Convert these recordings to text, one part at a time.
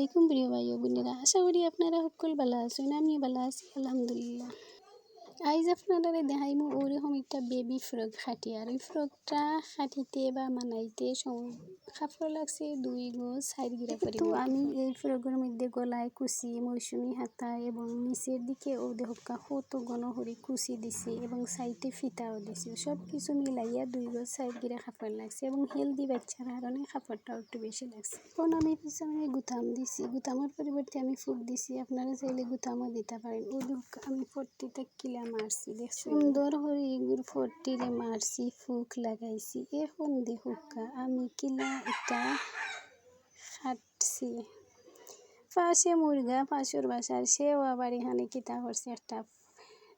আলাইকুম প্রিয় ভাই ও বোনেরা। আশা করি আপনারা সকল ভালো আছেন আমি ভালো আছি, আলহামদুলিল্লাহ। আইজ আপনারা দেখাইমু ওরকম একটা বেবি ফ্রক খাটি আর ওই ফ্রকটা খাটিতে বা মানাইতে কাপড় লাগছে দুই গোজ সাইড গিরা করি। তো আমি এই ফ্রকের মধ্যে গলায় কুচি, মৌসুমি হাতা এবং নিচের দিকে ও দেখা কত গণহরি কুচি দিছি এবং সাইডে ফিতাও দিছি। সব কিছু মিলাইয়া দুই গোজ সাইড গিরা কাপড় লাগছে এবং হেলদি বাচ্চার কারণে কাপড়টাও একটু বেশি লাগছে। এখন আমি পিছনে গুতাম দিছি। গুতামের পরিবর্তে আমি ফুক দিছি। আপনারা চাইলে গুতামও দিতে পারেন। ও আমি ফর্টিতে কিলা মারছি দেখ সুন্দর করে এগুর রে মারছি ফুক লাগাইছি এখন দেখুকা আমি কিলা এটা খাটছি পাশে মুরগা পাশের বাসার সেও আবার এখানে কিতা করছে একটা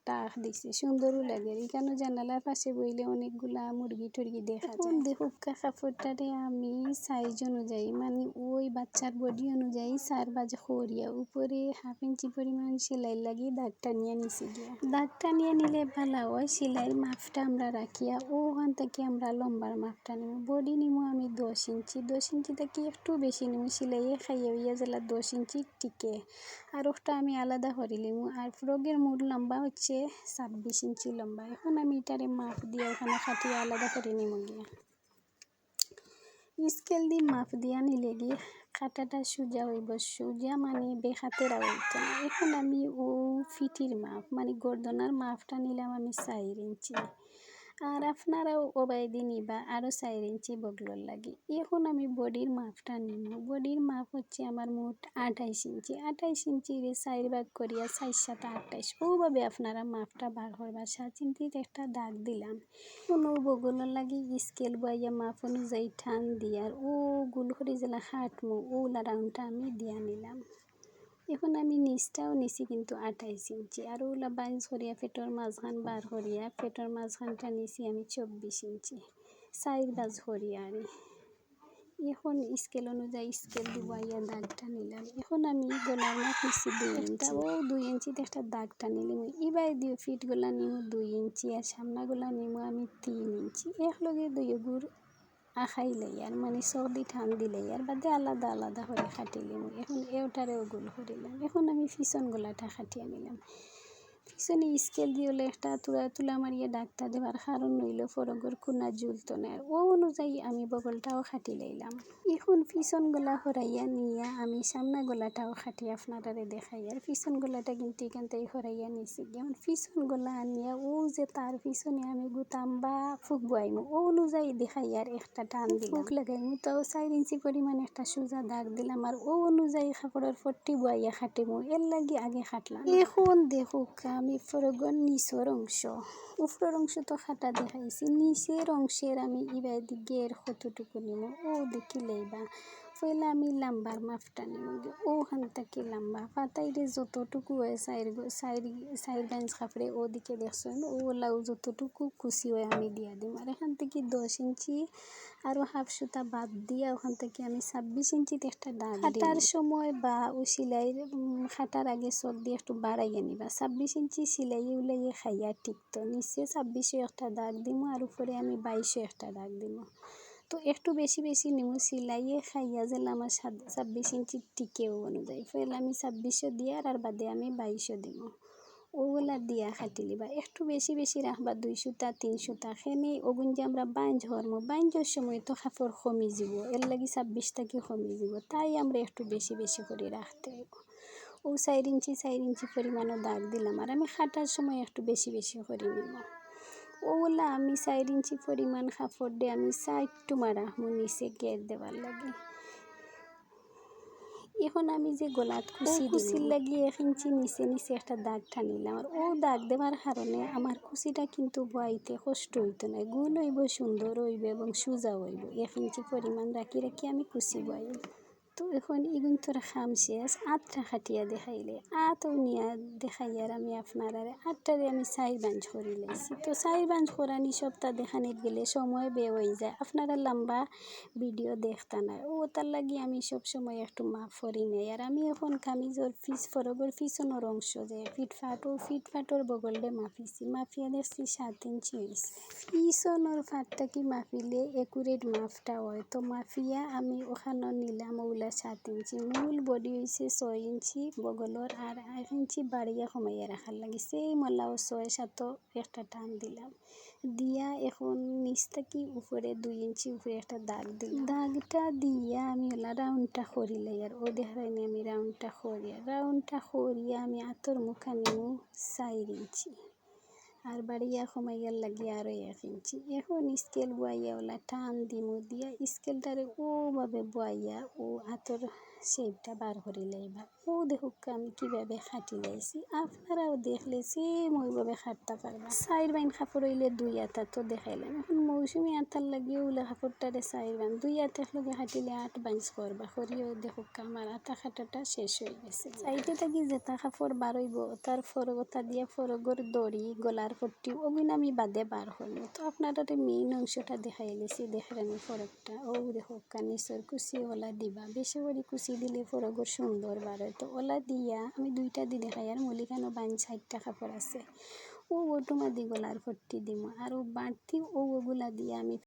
টাক দিছে সুন্দরও লাগে। এখানে জানালার পাশে বইলে অনেকগুলা মুরগি টুরগি দেখা যায়? দেখুক কাপড়টারে আমি সাইজ অনুযায়ী মানে ওই বাচ্চার বডি অনুযায়ী চার বাজে খরিয়া উপরে হাফ ইঞ্চি পরিমাণ সেলাই লাগিয়ে দাগটা নিয়ে নিছি গিয়া। দাগটা নিয়ে নিলে ভালো হয় সেলাইয়ের মাপটা আমরা রাখিয়া ওখান থেকে আমরা লম্বার মাপটা নিব বডি নিব আমি দশ ইঞ্চি দশ ইঞ্চি থেকে একটু বেশি নিব সেলাইয়ে খাইয়ে হইয়া জেলা দশ ইঞ্চি টিকে। আর ওটা আমি আলাদা করে নিব আর ফ্রগের মূল লম্বা হচ্ছে হচ্ছে ছাব্বিশ ইঞ্চি লম্বা। এখন আমি এটারে মাপ দিয়ে ওখানে খাটিয়ে আলাদা করে নিব গিয়ে। স্কেল দিয়ে মাপ দিয়া নিলে গিয়ে কাটাটা সোজা হইব। সোজা মানে বেখাতেরা রাখতে না। এখন আমি ও ফিটির মাপ মানে গর্দনার মাপটা নিলাম আমি চার ইঞ্চি। আর আপনারাও ওবাইদি নিবা আরও চার ইঞ্চি বগলোর লাগে। এখন আমি বডির মাপটা নিব বডির মাপ হচ্ছে আমার মোট আঠাইশ ইঞ্চি। আঠাইশ ইঞ্চিরে চার ভাগ করিয়া চার সাত আঠাইশ। ওভাবে আপনারা মাপটা বার করবা সাত ইঞ্চির একটা দাগ দিলাম। কোনো বগলোর লাগে স্কেল বইয়া মাপ অনুযায়ী ঠান দিয়ার ও গুল করে জেলা হাটমো, ওলা রাউন্ডটা আমি দিয়া নিলাম। এখন আমি নিচটাও নিছি কিন্তু আঠাইশ ইঞ্চি। আর ওলা বাইশ করিয়া পেটর মাঝখান বার করিয়া পেটর মাঝখানটা নিছি আমি চব্বিশ ইঞ্চি। চার বাজ করিয়া আর এখন স্কেল অনুযায়ী স্কেল দিব, আইয়া দাগটা নিলাম। এখন আমি গলার মাপ নিছি দুই ইঞ্চি। ও দুই ইঞ্চিতে একটা দাগটা নিলাম। এবার দিয়ে ফিট গোলা নিমু দুই ইঞ্চি আর সামনা গোলা নিমু আমি তিন ইঞ্চি। একলগে দুই গুড় আখাইলেই লইয়ার মানে সর্দি ঠান দিলেই আর বাদে আলাদা আলাদা করে খাটিলাম। এখন এওটারেও গোল করিলাম। এখন আমি ফিসন গোলাটা খাটিয়ে নিলাম। পিছনে স্কেল দিয়ে হলে একটা তুলা তুলা মারিয়ে ডাক্তার দেওয়ার কারণ নইল ফরগর কোনা ঝুলতো না। ও অনুযায়ী আমি বগলটাও খাটি লাইলাম। এখন পিছন গলা হরাইয়া নিয়া আমি সামনা গলাটাও খাটি আপনারা দেখাই। আর পিছন গলাটা কিন্তু এখান থেকে হরাইয়া নিছি। যেমন পিছন গলা আনিয়া ও যে তার পিছনে আমি গুতাম বা ফুক বয়াইমু ও অনুযায়ী দেখাই আর একটা টান দিলাম। ফুক লাগাইমু তাও চার ইঞ্চি পরিমাণ একটা সোজা দাগ দিলাম আর ও অনুযায়ী কাপড়ের ফট্টি বয়াইয়া খাটিমু। এর লাগি আগে খাটলাম। এখন দেখুক আমি ফরগর নিচের অংশ। উপরের অংশ তো খাটা দেখাইছি। নিচের অংশের আমি ইবার গের কতটুকু নিব ও দেখি লইবা। পয়লা আমি লাম্বার মাপটা নিব ওখান থেকে লাম্বা? পাতাইরে যতটুকু হয় সাইর সাইর সাইর বেঞ্চ কাপড়ে ওদিকে দেখছেন, ও লাউ যতটুকু খুশি হয় আমি দিয়া দিম। আর এখান থেকে দশ ইঞ্চি আরও হাফ সুতা বাদ দিয়া ওখান থেকে আমি ছাব্বিশ ইঞ্চিতে একটা দাগ খাটার সময় বা ও সিলাই খাটার আগে চোখ দিয়ে একটু বাড়াইয়া নিবা ছাব্বিশ ইঞ্চি সিলাইয়ে উলাইয়ে খাইয়া টিকতো নিচে ছাব্বিশে একটা দাগ দিব আর উপরে আমি বাইশে একটা দাগ দিব তো একটু বেশি বেশি নেব সিলাইয়ে খাইয়া যেন আমার ছাব্বিশ ইঞ্চি টিকেও অনুযায়ী। ফেলে আমি ছাব্বিশশো দিয়ে আর বাদে আমি বাইশশো দিব। ওগুলা দিয়া খাটি লিবা একটু বেশি বেশি রাখবা দুই সুতা, তিন সুতা। খেনে ওগুন যে আমরা বাইঞ্জ হরমো বাইঞ্জের সময় তো কাপড় কমি যাব, এর লাগি ছাব্বিশ থেকে কমি যাব? তাই আমরা একটু বেশি বেশি করে রাখতে হইব। ও চার ইঞ্চি চার ইঞ্চি পরিমাণও দাগ দিলাম, আর আমি খাটার সময় একটু বেশি বেশি করে নিব ওগুলা আমি চার ইঞ্চি পরিমাণ কাপড় দিয়ে আমি সাইডটু মারা নিচে গেট দেওয়ার লাগে। এখন আমি যে গোলাত কুচি কুচির লাগিয়ে এক ইঞ্চি নিচে নিচে একটা দাগ টানিলাম। আর ও দাগ দেওয়ার কারণে আমার কুচিটা কিন্তু বয়াইতে কষ্ট হইতো না। গুল হইব সুন্দর হইব এবং সোজা হইব। এক ইঞ্চি পরিমাণ রাখি রাখি আমি কুচি বয়াই তো এখন ইগুন তোর খাম শেষ আটটা খাটিয়া দেখাইলে আটও নিয়া দেখাইয়ার আমি আপনার আটটারে আমি চাই বাঞ্চ করে লাইছি তো চাই বাঞ্চ করানি সপ্তাহ দেখানির গেলে সময় বে হয়ে যায় আপনারা লম্বা ভিডিও দেখতা না ও তার লাগি আমি সব সময় একটু মাফ করি নেই আর আমি এখন কামিজর ফিস ফরগর ফিসনের অংশ যে ফিটফাট ও ফিটফাটর বগলডে মাফিছি মাফিয়া দেখছি সাত ইঞ্চি হয়েছে ফিসনের ফাটটা কি মাফিলে একুরেট মাফটা হয় তো মাফিয়া আমি ওখানে নিলাম ওগুলা ওগুলা সাত ইঞ্চি মূল বডি হয়েছে ছয় ইঞ্চি বগলর আর এক ইঞ্চি বাড়িয়া কমাইয়া রাখার লাগে সেই মলাও ছয় সাত একটা টান দিলাম দিয়া এখন নিচ থেকে উপরে দুই ইঞ্চি উপরে একটা দাগ দিলাম দাগটা দিয়া আমি ওলা রাউন্ডটা করিলাই আর ও দেখাইনি আমি রাউন্ডটা করিয়া রাউন্ডটা করিয়া আমি আতর মুখা নিমু চার ইঞ্চি আর বাড়িয়া কমাইয়ার লাগিয়া আরও এক ইঞ্চি এখন স্কেল বোয়াইয়া ওলা টান দিমু, দিয়া স্কেলটারে ওভাবে বোয়াইয়া ও আতর শেপটা বার করে লাইবা ও দেখুক আমি কীভাবে খাটি লাইছি আপনারাও দেখলে সেম ওইভাবে খাটতে পারবা সাইড বাইন কাপড় হইলে দুই আতা তো দেখাইলাম। এখন মৌসুমি আতার লাগিয়ে ওলা কাপড়টারে সাইড বাইন দুই আতার লগে খাটিলে আট বাইঞ্চ করবা। করিও দেখুক আমার আতা খাটাটা শেষ হয়ে গেছে। সাইডে থাকি যেটা কাপড় বার হইব, তার ফরগতা দিয়ে ফরগর দড়ি, গলার পট্টি ওগুলো আমি বাদে বার করব তো আপনারা মেইন অংশটা দেখাই লেছি দেখেন ফরকটা ও দেখুক নিচের কুচি ওলা দিবা বেশি করে কুচি দিলে ফরগর সুন্দর বাড়ে তো ওলা দিয়া আমি দুইটা দি দেখাই আর মলিকানো বান ষাটটা কাপড় আছে। ও ওটুমা দি গলার পট্টি দিমু। আর বাড়তি ও ওগুলা দিয়ে আমি